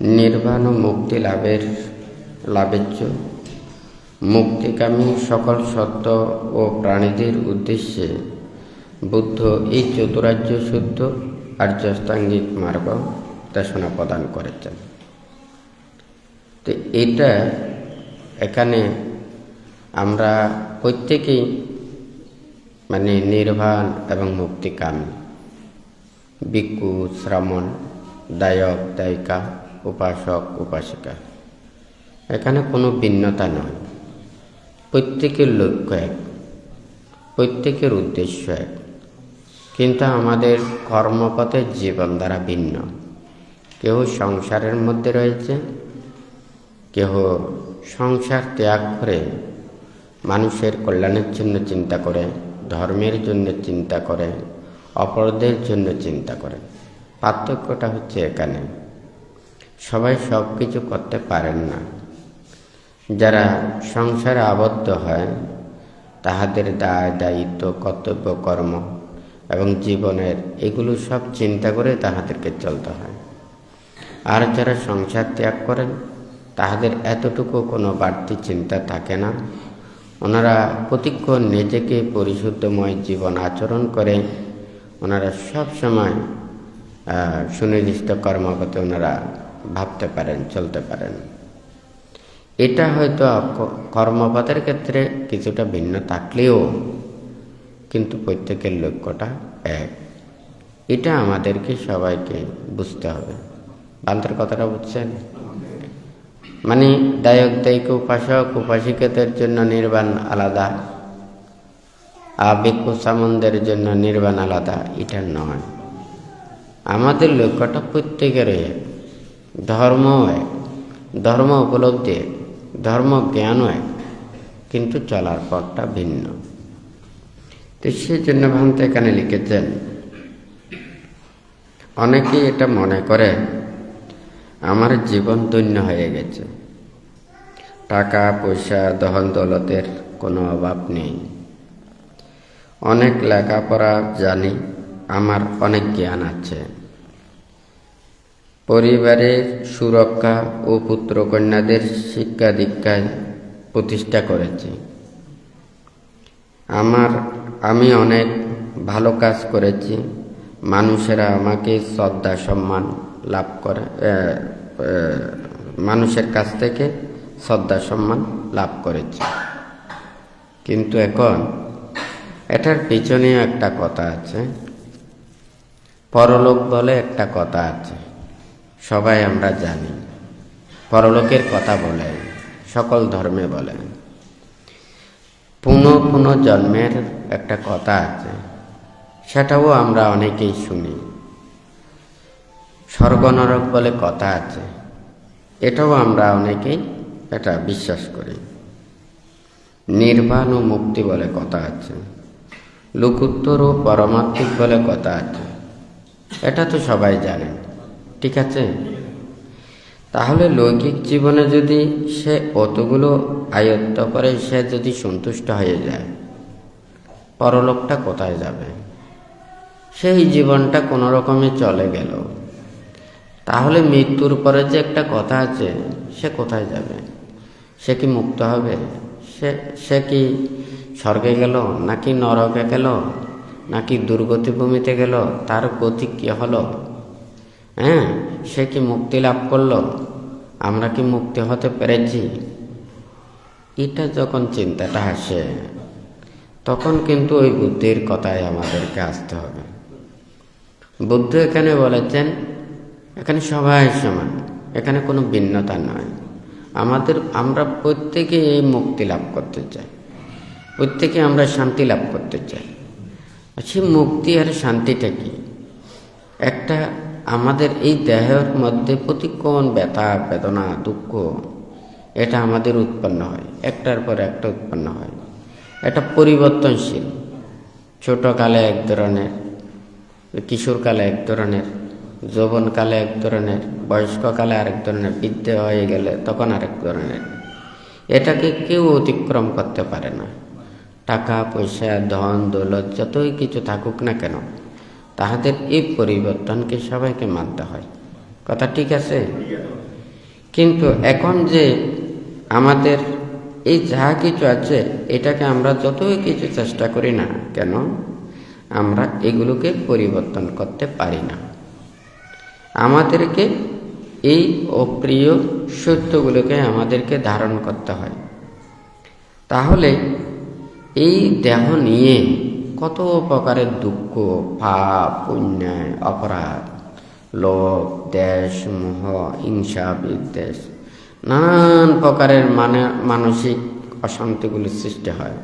নির্বাণ ও মুক্তি লাভের, লাভেচ্য। মুক্তিকামী সকল সত্য ও প্রাণীদের উদ্দেশ্যে বুদ্ধ এই চতুরার্য শুদ্ধ আর্যস্তাঙ্গিক মার্গ দেশনা প্রদান করেছেন। তো এটা এখানে আমরা প্রত্যেকেই মানে নির্বাণ এবং মুক্তিকামী। ভিক্ষু, শ্রামণ, দায়ক, দায়িকা উপাসক, উপাসিকা। এখানে কোনো ভিন্নতা নয়। প্রত্যেকের লক্ষ্য এক, প্রত্যেকের উদ্দেশ্য এক। কিন্তু আমাদের কর্মপথের জীবন দ্বারা ভিন্ন। কেউ সংসারের মধ্যে রয়েছে, কেহ সংসার ত্যাগ করে মানুষের কল্যাণের জন্য চিন্তা করে, ধর্মের জন্য চিন্তা করে অপরাধের জন্য চিন্তা করে। পার্থক্যটা হচ্ছে এখানে। সবাই সব কিছু করতে পারেন না। যারা সংসারে আবদ্ধ হয়, তাহাদের দায়, দায়িত্ব, কর্তব্য, কর্ম এবং জীবনের এগুলো সব চিন্তা করে তাহাদেরকে চলতে হয়। আর যারা সংসার ত্যাগ করেন, তাহাদের এতটুকু কোনো বাড়তি চিন্তা থাকে না। ওনারা প্রতিক্ষণ নিজেকে পরিশুদ্ধময় জীবন আচরণ করে। ওনারা সব সময় সুনির্দিষ্ট কর্মগত ওনারা ভাবতে পারেন, চলতে পারেন। এটা হয়তো কর্মপথের ক্ষেত্রে কিছুটা ভিন্ন থাকলেও কিন্তু প্রত্যেকের লক্ষ্যটা এক। এটা আমাদেরকে সবাইকে বুঝতে হবে। বান্তর কথাটা বুঝছেন? মানে দায়ক দায়িক উপাসক, উপাসিকাদের জন্য নির্বাণ আলাদা, আবেগ সামনদের জন্য নির্বাণ আলাদা, এটা নয়। আমাদের লক্ষ্যটা প্রত্যেকের এক। ধর্ম এক ধর্ম উপলব্ধি এক ধর্ম জ্ঞানও এক কিন্তু চলার পথটা ভিন্ন। তো সেই জন্য ভান্ত এখানে লিখেছেন, অনেকেই এটা মনে করে, আমার জীবন ধন্য হয়ে গেছে। টাকা, পয়সা, দহন, দৌলতের কোনো অভাব নেই। অনেক লেখাপড়া জানি, আমার অনেক জ্ঞান আছে। পরিবারের সুরক্ষা ও পুত্র কন্যাদের শিক্ষা দীক্ষায় প্রতিষ্ঠা করেছি। আমার, আমি অনেক ভালো কাজ করেছি। মানুষেরা আমাকে শ্রদ্ধা, সম্মান লাভ করে মানুষের কাছ থেকে শ্রদ্ধা, সম্মান লাভ করেছি। কিন্তু এখন এটার পিছনে একটা কথা আছে। পরলোক বলে একটা কথা আছে। সবাই আমরা জানি। পরলোকের কথা বলে, সকল ধর্মে বলে। পুনঃ পুনঃ জন্মের একটা কথা আছে, সেটাও আমরা অনেকেই শুনি। স্বর্গনরক বলে কথা আছে, এটাও আমরা অনেকেই এটা বিশ্বাস করি। নির্বাণ ও মুক্তি বলে কথা আছে লোকোত্তর ও পরমাত্মিক বলে কথা আছে, এটা তো সবাই জানেন ঠিক আছে? তাহলে লৌকিক জীবনে যদি সে অতগুলো আয়ত্ত করে, সে যদি সন্তুষ্ট হয়ে যায়, পরলোকটা কোথায় যাবে? সেই জীবনটা কোনো রকমে চলে গেল। তাহলে মৃত্যুর পরে যে একটা কথা আছে, সে কোথায় যাবে? সে কি মুক্ত হবে? সে সে কি স্বর্গে গেল, নাকি নরকে গেল, নাকি দুর্গতি ভূমিতে গেল? তার গতি কী হলো? হ্যাঁ সে কি মুক্তি লাভ করল? আমরা কি মুক্তি হতে পেরেছি? এটা যখন চিন্তাটা আসে, তখন কিন্তু ওই বুদ্ধির কথায় আমাদেরকে আসতে হবে। বুদ্ধ এখানে বলেছেন, এখানে সবাই সমান, এখানে কোনো ভিন্নতা নয়। আমাদের, আমরা প্রত্যেকে এই মুক্তি লাভ করতে চাই। প্রত্যেকে আমরা শান্তি লাভ করতে চাই। সে মুক্তি আর শান্তিটা কি? একটা আমাদের এই দেহের মধ্যে প্রতিক্ষণ ব্যথা, বেদনা, দুঃখ, এটা আমাদের উৎপন্ন হয়। একটার পর একটা উৎপন্ন হয়। এটা পরিবর্তনশীল। ছোটকালে এক ধরনের, কিশোরকালে এক ধরনের, যৌবনকালে এক ধরনের, বয়স্ককালে আরেক ধরনের, বৃদ্ধ হয়ে গেলে তখন আরেক ধরনের। এটাকে কেউ অতিক্রম করতে পারে না। টাকা, পয়সা, ধন, দৌলত, যতই কিছু থাকুক না কেন তাহাদের এই পরিবর্তনকে সবাইকে মানতে হয়। কথা ঠিক আছে? কিন্তু এখন যে আমাদের এই যাহা কিছু আছে, এটাকে আমরা যতই কিছু চেষ্টা করি না কেন, আমরা এগুলোকে পরিবর্তন করতে পারি না। আমাদেরকে এই অপ্রিয় সত্যগুলোকে আমাদেরকে ধারণ করতে হয়। তাহলে এই দেহ নিয়ে কত প্রকারের দুঃখ, পাপ পুণ্যায় অপরাধ, লোভ, দেশ, মোহ, হিংসা, বিদ্বেষ, নানান প্রকারের মানে মানসিক অশান্তিগুলো সৃষ্টি হয়।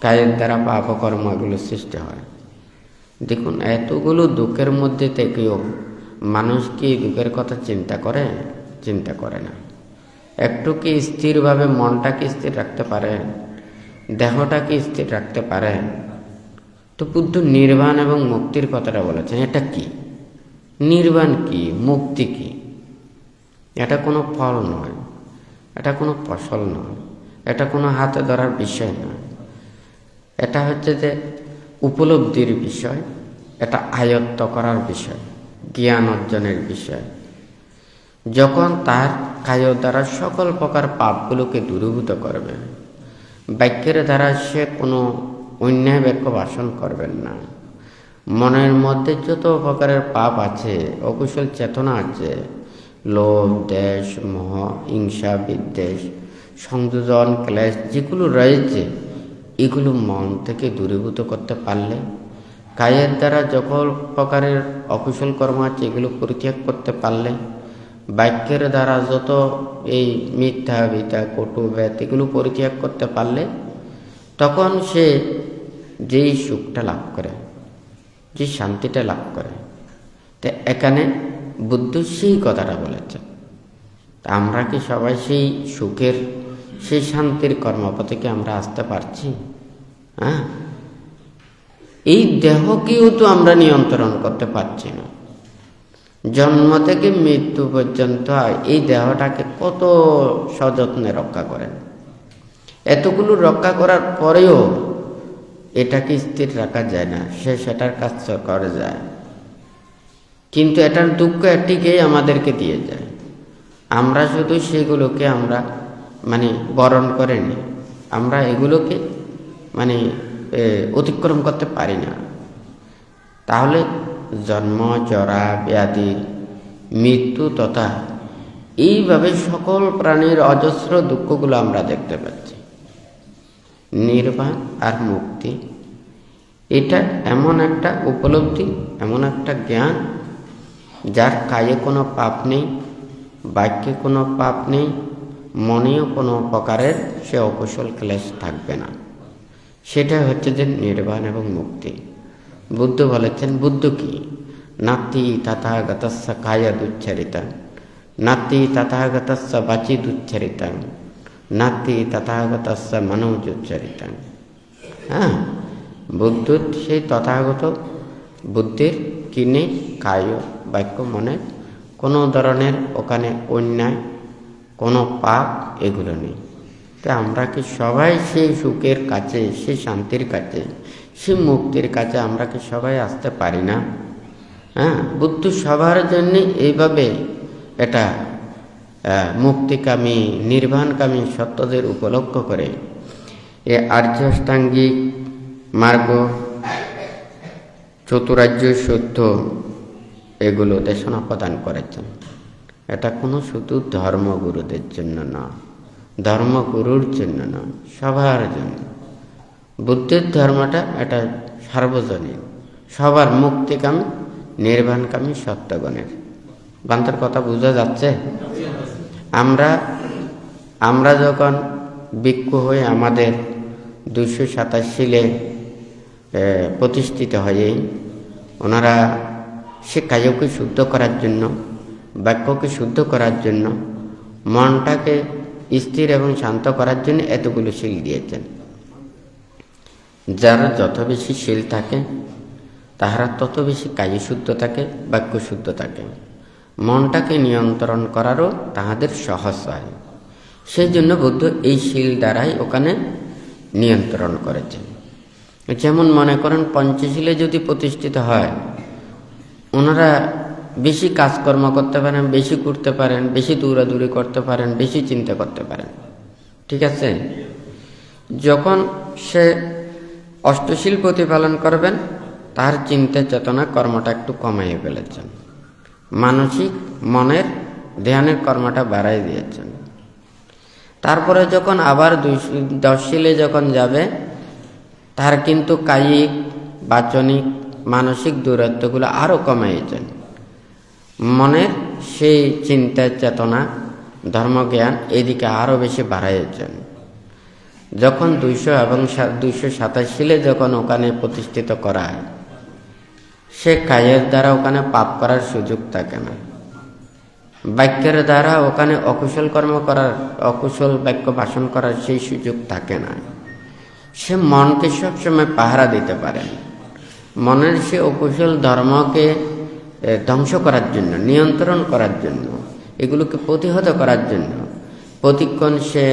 কাজের দ্বারা পাপকর্ম এগুলো সৃষ্টি হয়। দেখুন, এতগুলো দুঃখের মধ্যে থেকেও মানুষ কি দুঃখের কথা চিন্তা করে? চিন্তা করে না। একটু কি স্থিরভাবে মনটাকে স্থির রাখতে পারে? দেহটাকে স্থির রাখতে পারে? তো বুদ্ধ নির্বাণ এবং মুক্তির কথাটা বলেছেন। এটা কি? নির্বাণ কি? মুক্তি কি? এটা কোনো ফল নয়। এটা কোনো ফসল নয়। এটা কোনো হাতে ধরার বিষয় নয়। এটা হচ্ছে যে উপলব্ধির বিষয়। এটা আয়ত্ত করার বিষয়। জ্ঞান অর্জনের বিষয়। যখন তার কায় দ্বারা সকল প্রকার পাপগুলোকে দূরীভূত করবে, বাক্যের দ্বারা সে কোনো অন্যায় বাক্য ভাষণ করবেন না। মনের মধ্যে যত প্রকারের পাপ আছে, অকুশল চেতনা আছে, লোভ, দেশ, মোহ, হিংসা, বিদ্বেষ, সংযোজন, ক্লেশ, যেগুলো রয়েছে, এগুলো মন থেকে দূরীভূত করতে পারলে, কায়ের দ্বারা যখন প্রকারের অকুশল কর্ম আছে, এগুলো পরিত্যাগ করতে পারলে, বাক্যের দ্বারা যত এই মিথ্যা বিতা কটু ব্যাত এগুলো পরিত্যাগ করতে পারলে, তখন সে যেই সুখটা লাভ করে যে শান্তিটা লাভ করে। তো এখানে বুদ্ধ সেই কথাটা বলেছে। আমরা কি সবাই সেই সুখের, সেই শান্তির কর্মপথে কি আমরা আসতে পারছি? হ্যাঁ? এই দেহকেও তো আমরা নিয়ন্ত্রণ করতে পারছি না। জন্ম থেকে মৃত্যু পর্যন্ত এই দেহটাকে কত সযত্নে রক্ষা করেন। এতগুলো রক্ষা করার পরেও এটাকে স্থির রাখা যায় না, সে সেটার কাজ করে যায়। কিন্তু এটার দুঃখ একটিকেই আমাদেরকে দিয়ে যায়। আমরা শুধু সেগুলোকে আমরা মানে বরণ করে নিই। আমরা এগুলোকে মানে অতিক্রম করতে পারি না। তাহলে জন্ম, জরা, ব্যাধি, মৃত্যু তথা এইভাবে সকল প্রাণীর অজস্র দুঃখগুলো আমরা দেখতে পাচ্ছি নির্বাণ আর মুক্তি। এটা এমন একটা উপলব্ধি, এমন একটা জ্ঞান, যার কায়ে কোনো পাপ নেই, বাক্যে কোনো পাপ নেই, মনেও কোনো প্রকারের সে অকুশল ক্লেশ থাকবে না। সেটা হচ্ছে যে নির্বাণ এবং মুক্তি। বুদ্ধ বলেছেন, বুদ্ধ কি? নাতি তথাগতস্য কায়া দুচ্ছারিতা নাতি তথাগতস্য বাচি দুচ্ছারিতা নাতি তথাগতস্য মনোজুচ্চারিতা। হ্যাঁ? বুদ্ধ সেই তথাগত বুদ্ধির কিনে কায় বাক্য মনে কোনো ধরনের ওখানে অন্যায়, কোনো পাপ এগুলো নেই। তো আমরা কি সবাই সেই সুখের কাছে, সেই শান্তির কাছে, সেই মুক্তির কাছে আমরা কি সবাই আসতে পারি না? হ্যাঁ? বুদ্ধ সবার জন্যে এইভাবে এটা মুক্তিকামী, নির্বাণকামী সত্যদের উপলক্ষ করে। এ আর্যষ্টাঙ্গিক মার্গ, চতুরাজ্য সত্য এগুলো দেশনা প্রদান করেছেন। এটা কোনো শুধু ধর্মগুরুদের জন্য না, ধর্মগুরুর জন্য না, সবার জন্য। বুদ্ধের ধর্মটা এটা সার্বজনীন, সবার মুক্তিকামী, নির্বাণকামী সত্যগণের। বান্তর কথা বোঝা যাচ্ছে? আমরা আমরা যখন ভিক্ষু হয়ে আমাদের দুশো সাতাশ শিলে প্রতিষ্ঠিত হয়ে ওনারা কাজকে শুদ্ধ করার জন্য, বাক্যকে শুদ্ধ করার জন্য, মনটাকে স্থির এবং শান্ত করার জন্য এতগুলো শিল দিয়েছেন। যারা যত বেশি শিল থাকে, তাহারা তত বেশি কাজে শুদ্ধ থাকে, বাক্য শুদ্ধ থাকে। মনটাকে নিয়ন্ত্রণ করারও তাহাদের সহজ হয়। সেই জন্য বুদ্ধ এই শিল দ্বারাই ওখানে নিয়ন্ত্রণ করেছেন। যেমন মনে করেন, পঞ্চশীলে যদি প্রতিষ্ঠিত হয়, ওনারা বেশি কাজকর্ম করতে পারেন, বেশি করতে পারেন, বেশি দৌড়াদৌড়ি করতে পারেন, বেশি চিন্তা করতে পারেন। ঠিক আছে? যখন সে অষ্টশীল প্রতিপালন করবেন, তার চিন্তা চেতনা কর্মটা একটু কমাইয়ে ফেলেছেন। মানসিক মনের ধ্যানের কর্মটা বাড়াই দিয়েছেন। তারপরে যখন আবার দশশীলে যখন যাবে, তার কিন্তু কায়িক, বাচনিক, মানসিক দূরত্বগুলো আরও কমাইয়েছেন মনের সেই চিন্তা চেতনা, ধর্মজ্ঞান এদিকে আরও বেশি বাড়াইয়েছেন যখন দুইশো এবং দুইশো সাতাশ সালে যখন ওখানে প্রতিষ্ঠিত করা হয় সে কাজের দ্বারা ওখানে পাপ করার সুযোগ থাকে না। বাক্যের দ্বারা ওখানে অকুশল কর্ম করার, অকুশল বাক্য ভাষণ করার সেই সুযোগ থাকে না। সে মনকে সবসময় পাহারা দিতে পারেন মনের সে অকুশল ধর্মকে ধ্বংস করার জন্য, নিয়ন্ত্রণ করার জন্য, এগুলোকে প্রতিহত করার জন্য, প্রতিক্ষণ সে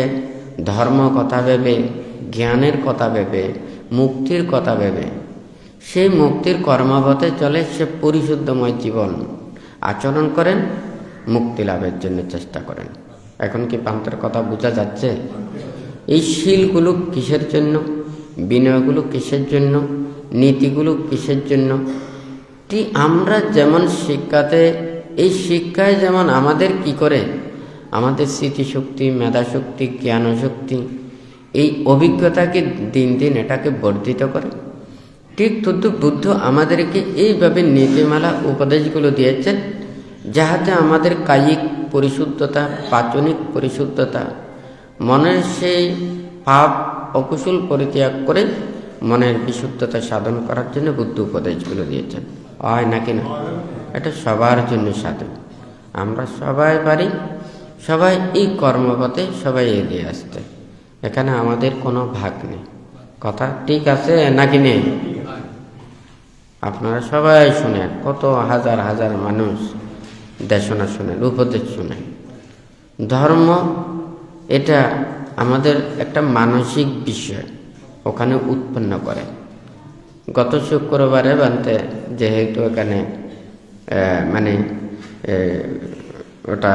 ধর্ম কথা ভেবে, জ্ঞানের কথা ভেবে, মুক্তির কথা ভেবে সেই মুক্তির কর্মপথে চলে সে পরিশুদ্ধময় জীবন। আচরণ করেন, মুক্তি লাভের জন্য চেষ্টা করেন। এখন কি পান্তের কথা বোঝা যাচ্ছে? এই শিলগুলো কিসের জন্য? বিনয়গুলো কিসের জন্য? নীতিগুলো কিসের জন্য? টি আমরা যেমন শিক্ষাতে, এই শিক্ষায় যেমন আমাদের কি করে? আমাদের স্মৃতিশক্তি, মেধাশক্তি, জ্ঞানশক্তি, এই অভিজ্ঞতাকে দিন দিন এটাকে বর্ধিত করে। ঠিক তদ্দু বুদ্ধ আমাদেরকে এইভাবে নীতিমালা, উপদেশগুলো দিয়েছেন, যাহাতে আমাদের কায়িক পরিশুদ্ধতা পাচনিক পরিশুদ্ধতা, মনের সেই পাপ অকুশল পরিত্যাগ করে মনের বিশুদ্ধতা সাধন করার জন্য বুদ্ধ উপদেশগুলো দিয়েছেন। হয় নাকি না? এটা সবার জন্য সাধন। আমরা সবাই পারি, সবাই এই কর্মপথে সবাই এগিয়ে আসতে। এখানে আমাদের কোনো ভাগ নেই। কথা ঠিক আছে নাকি নেই? আপনারা সবাই শুনেন, কত হাজার হাজার মানুষ দেশনা শুনেন, উপদেশ শুনেন। ধর্ম, এটা আমাদের একটা মানসিক বিষয়, ওখানে উৎপন্ন করে। গত শুক্রবারে বানতে যেহেতু এখানে মানে ওটা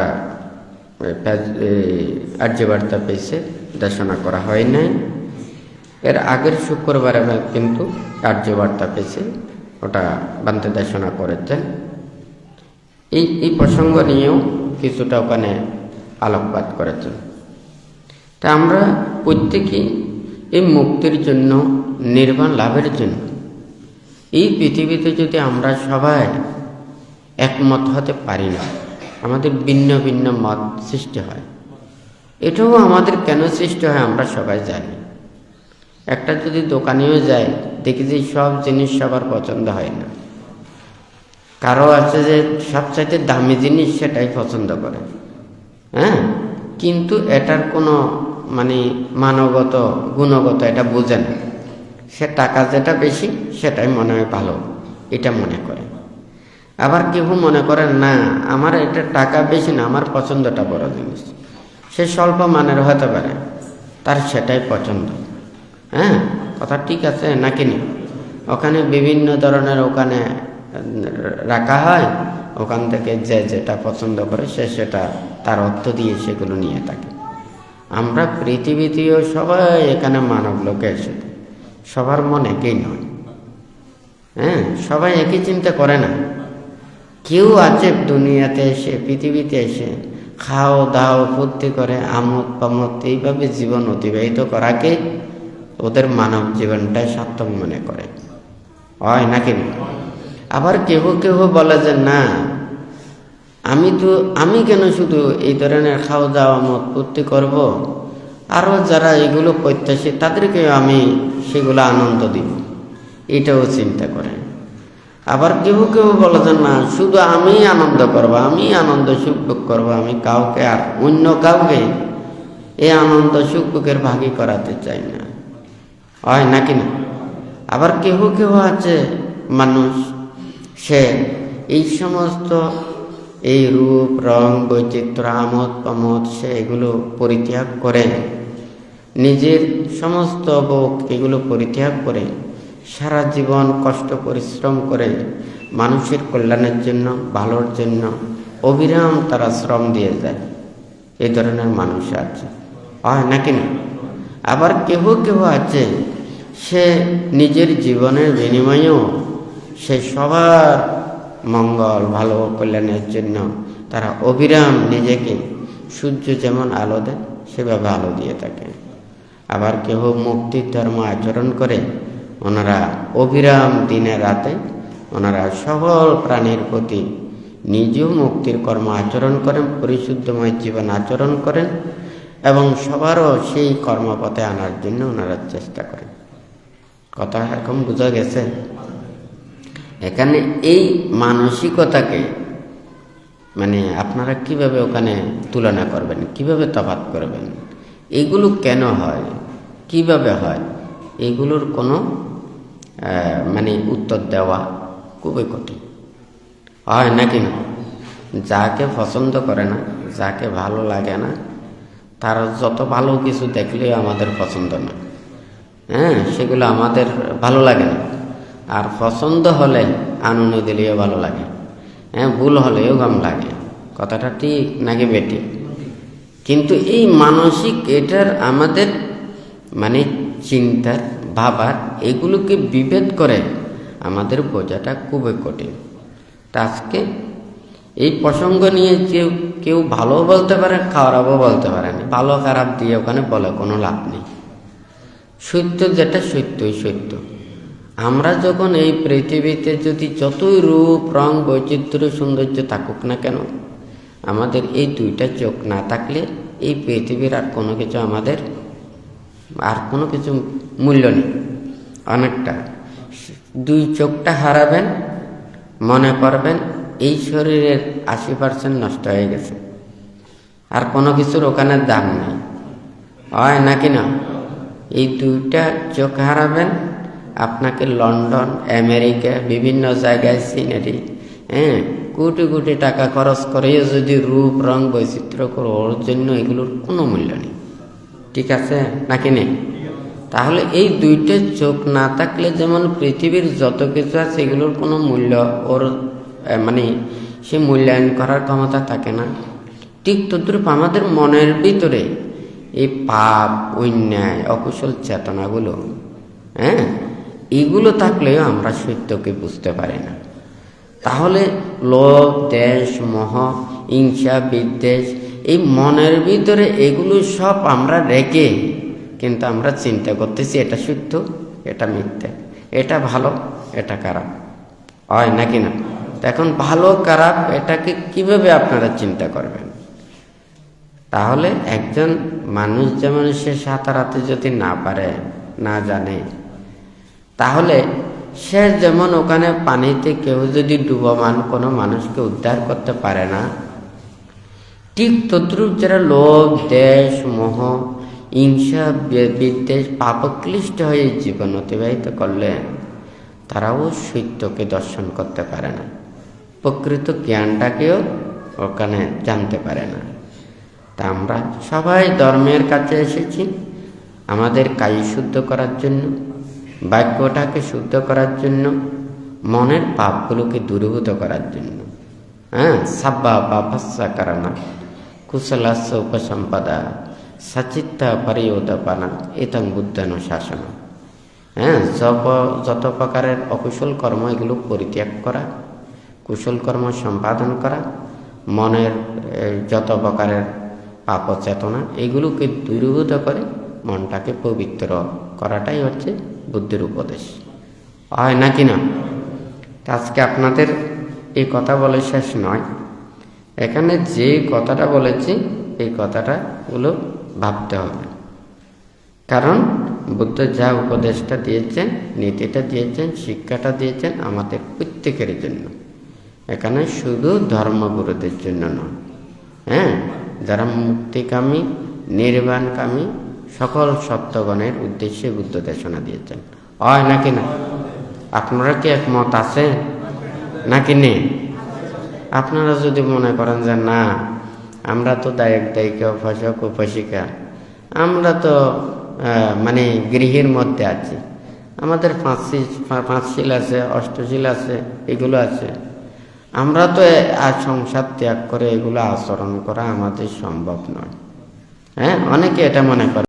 আর্যবার্তা পেয়েছে, দেশনা করা হয় নাই। এর আগের শুক্রবারে কিন্তু আর্যবার্তা পেয়েছে। ওটা বান্তে দেশনা করেছেন এই এই প্রসঙ্গ নিয়েও কিছুটা ওখানে আলোকপাত করেছেন তা আমরা প্রত্যেকেই এই মুক্তির জন্য নির্বাণ লাভের জন্য, এই পৃথিবীতে যদি আমরা সবাই একমত হতে পারি না, আমাদের ভিন্ন ভিন্ন মত সৃষ্টি হয়। এটাও আমাদের কেন সৃষ্টি হয় আমরা সবাই জানি। একটা যদি দোকানেও যায় দেখি যে সব জিনিস সবার পছন্দ হয় না। কারও আছে যে সবচাইতে দামি জিনিস সেটাই পছন্দ করে। হ্যাঁ? কিন্তু এটার কোনো মানে মানগত, গুণগত এটা বোঝে না। সে টাকা যেটা বেশি, সেটাই মনে হয় ভালো, এটা মনে করে। আবার কেউ মনে করেন না, আমার এটা টাকা বেশি না, আমার পছন্দটা বড় জিনিস। সে স্বল্প মানের হতে পারে, তার সেটাই পছন্দ। হ্যাঁ কথা ঠিক আছে নাকি নি ওখানে বিভিন্ন ধরনের ওখানে রাখা হয়। ওখান থেকে যে যেটা পছন্দ করে সে সেটা তার অর্থ দিয়ে সেগুলো নিয়ে থাকে। আমরা পৃথিবীতেও সবাই এখানে মানব লোকে এসে সবার মন একই নয়? হ্যাঁ সবাই একই চিন্তা করে না। কেউ আছে দুনিয়াতে এসে, পৃথিবীতে এসে খাও দাও, ফুর্তি করে আমোদ পামোদ এইভাবে জীবন অতিবাহিত করাকে ওদের মানব জীবনটাই সার্থক মনে করে। হয় নাকি? আবার কেহ কেহ বলে যে, না, আমি তো, আমি কেন শুধু এই ধরনের খাওয়া দাওয়া মত ফুর্তি করব? আরও যারা এগুলো প্রত্যাশী, তাদেরকে আমি সেগুলো আনন্দ দিব। এটাও চিন্তা করে। আবার কেউ কেউ বলে যে, না, শুধু আমি আনন্দ করব, আমি আনন্দ সুখ ভোগ করব, আমি কাউকে আর অন্য কাউকে এই আনন্দ সুখ ভোগের ভাগী করাতে চাই না। হয় নাকি না আবার কেহ কেহ আছে মানুষ, সে এই সমস্ত এই রূপ, রং, বৈচিত্র্য, আমোদ, প্রমোদ, সে এগুলো পরিত্যাগ করে। নিজের সমস্ত ভোগ এগুলো পরিত্যাগ করে, সারা জীবন কষ্ট, পরিশ্রম করে মানুষের কল্যাণের জন্য, ভালোর জন্য অবিরাম তারা শ্রম দিয়ে যায়। এই ধরনের মানুষ আছে। হয় নাকি না আবার কেহ কেহ আছে সে নিজের জীবনের বিনিময়েও সে সবার মঙ্গল, ভালো কল্যাণের জন্য তারা অবিরাম নিজেকে সূর্য যেমন আলো দেয়, সেভাবে আলো দিয়ে থাকে। আবার কেহ মুক্তির ধর্ম আচরণ করে, ওনারা অবিরাম দিনে রাতে ওনারা সকল প্রাণীর প্রতি নিজেও মুক্তির কর্ম আচরণ করেন, পরিশুদ্ধময় জীবন আচরণ করেন এবং সবারও সেই কর্মপথে আনার জন্য ওনারা চেষ্টা করেন। কথা এখন বোঝা গেছে। এখানে এই মানসিকতাকে মানে আপনারা কীভাবে ওখানে তুলনা করবেন, কীভাবে তফাৎ করবেন, এগুলো কেন হয়, কীভাবে হয়, এগুলোর কোনো মানে উত্তর দেওয়া খুবই কঠিন। হয় নাকি না? যাকে পছন্দ করে না, যাকে ভালো লাগে না, তার যত ভালো কিছু দেখলেও আমাদের পছন্দ না। হ্যাঁ সেগুলো আমাদের ভালো লাগে না। আর পছন্দ হলে আনন্দ দিলেও ভালো লাগে। হ্যাঁ ভুল হলেও গাম লাগে। কথাটা ঠিক নাকি বেটি কিন্তু এই মানসিক এটার আমাদের মানে চিন্তার ভাবার এগুলোকে বিভেদ করে আমাদের বোঝাটা খুবই কঠিন। তা আজকে এই প্রসঙ্গ নিয়ে কেউ কেউ ভালো বলতে পারে, খারাপও বলতে পারে ভালো খারাপ দিয়ে ওখানে বলে কোনো লাভ নেই। সত্য যেটা সত্যই সত্য। আমরা যখন এই পৃথিবীতে যদি যতই রূপ, রং, বৈচিত্র্য, সৌন্দর্য থাকুক না কেন, আমাদের এই দুইটা চোখ না থাকলে এই পৃথিবীর আর কোনো কিছু আমাদের, আর কোনো কিছু মূল্য নেই। অনেকটা। দুই চোখটা হারাবেন, মনে করবেন এই শরীরের আশি পার্সেন্ট নষ্ট হয়ে গেছে। আর কোনো কিছুর ওখানে দাম নেই। হয় নাকি না? এই দুইটা চোখ হারাবেন। আপনাকে লন্ডন, আমেরিকা, বিভিন্ন জায়গায় সিনারি হ্যাঁ কোটি কোটি টাকা খরচ করেও যদি রূপ, রং বৈচিত্র্য করে ওর জন্য এগুলোর কোনো মূল্য নেই। ঠিক আছে নাকি নেই? তাহলে এই দুইটা চোখ না থাকলে যেমন পৃথিবীর যত কিছু আছে এগুলোর কোনো মূল্য ওর মানে সে মূল্যায়ন করার ক্ষমতা থাকে না। ঠিক তদ্রূপ আমাদের মনের ভিতরে এই পাপ, অন্যায়, অকুশল চেতনাগুলো হ্যাঁ? এগুলো থাকলেও আমরা সত্যকে বুঝতে পারি না। তাহলে লোভ, দেশ, মহ, হিংসা, বিদ্বেষ, এই মনের ভিতরে এগুলো সব আমরা রেখে কিন্তু আমরা চিন্তা করতেছি, এটা সত্য এটা মিথ্যে, এটা ভালো, এটা খারাপ। হয় নাকি না? এখন ভালো, খারাপ, এটাকে কীভাবে আপনারা চিন্তা করবেন? তাহলে একজন মানুষ যেমন সে সাঁতারাতে যদি না পারে, না জানে, তাহলে সে যেমন ওখানে পানিতে কেউ যদি ডুবমান, কোনো মানুষকে উদ্ধার করতে পারে না, ঠিক তদ্রুপ যারা লোভ দেশ, মোহ, হিংসা বিদ্বেষ, পাপক্লিষ্ট হয়ে জীবন অতিবাহিত করলে তারাও সত্যকে দর্শন করতে পারে না। প্রকৃত জ্ঞানটাকেও ওখানে জানতে পারে না। তা আমরা সবাই ধর্মের কাছে এসেছি আমাদের কাজ শুদ্ধ করার জন্য, বাক্যটাকে শুদ্ধ করার জন্য, মনের পাপগুলোকে দূরীভূত করার জন্য। হ্যাঁ সাব্বা পাপাস্যা কারণা, কুশলাস্য উপসম্পদা, সচিত্তা পরিয়োদপানা এতং বুদ্ধান শাসন। হ্যাঁ যত যত প্রকারের অকুশল কর্ম এগুলো পরিত্যাগ করা, কুশল কর্ম সম্পাদন করা, মনের যত প্রকারের পাপ চেতনা এগুলোকে দূরীভূত করে মনটাকে পবিত্র করাটাই হচ্ছে বুদ্ধির উপদেশ। হয় নাকি না? আজকে আপনাদের এই কথা বলে শেষ নয়। এখানে যে কথাটা বলেছি, এই কথাটা গুলো ভাবতে হবে। কারণ বুদ্ধ যা উপদেশটা দিয়েছেন, নীতিটা দিয়েছেন, শিক্ষাটা দিয়েছেন আমাদের প্রত্যেকের জন্য। এখানে শুধু ধর্মগুরুদের জন্য নয়। হ্যাঁ? যারা মুক্তিকামী নির্বাণকামী সকল সত্যগণের উদ্দেশ্যে বুদ্ধ দেশনা দিয়েছেন। হয় নাকি না? আপনারা কি একমত আছে? নাকি নেই? আপনারা যদি মনে করেন যে না, আমরা তো দায়ক, দায়িকা, উপাসক, উপাসিকা, আমরা তো মানে গৃহের মধ্যে আছি। আমাদের পাঁচশি পাঁচশিল আছে, অষ্টশীল আছে, এগুলো আছে। আমরা তো আর সংসার ত্যাগ করে এগুলো আচরণ করা আমাদের সম্ভব নয়। হ্যাঁ? অনেকে এটা মনে করে।